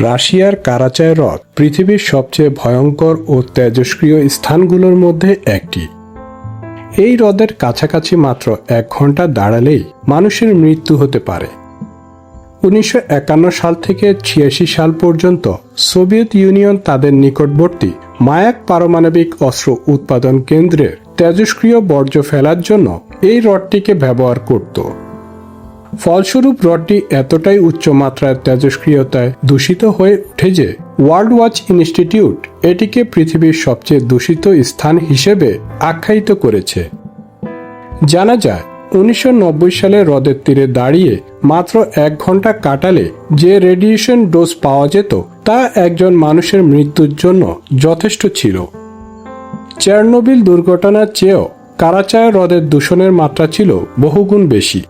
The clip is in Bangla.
রাশিয়ার কারাচায় হ্রদ পৃথিবীর সবচেয়ে ভয়ঙ্কর ও তেজস্ক্রিয় স্থানগুলোর মধ্যে একটি। এই হ্রদের কাছাকাছি মাত্র এক ঘণ্টা দাঁড়ালেই মানুষের মৃত্যু হতে পারে। উনিশশো একান্ন সাল থেকে ছিয়াশি সাল পর্যন্ত সোভিয়েত ইউনিয়ন তাদের নিকটবর্তী মায়াক পারমাণবিক অস্ত্র উৎপাদন কেন্দ্রের তেজস্ক্রিয় বর্জ্য ফেলার জন্য এই হ্রদটিকে ব্যবহার করত। ফলস্বরূপ হ্রদটি এতটাই উচ্চমাত্রার তেজস্ক্রিয়তায় দূষিত হয়ে ওঠে যে ওয়ার্ল্ড ওয়াচ ইনস্টিটিউট এটিকে পৃথিবীর সবচেয়ে দূষিত স্থান হিসেবে আখ্যায়িত করেছে। জানা যায়, উনিশশো নব্বই সালে হ্রদের তীরে দাঁড়িয়ে মাত্র এক ঘণ্টা কাটালে যে রেডিয়েশন ডোজ পাওয়া যেত, তা একজন মানুষের মৃত্যুর জন্য যথেষ্ট ছিল। চেরনোবিল দুর্ঘটনার চেয়েও কারাচায় হ্রদের দূষণের মাত্রা ছিল বহুগুণ বেশি।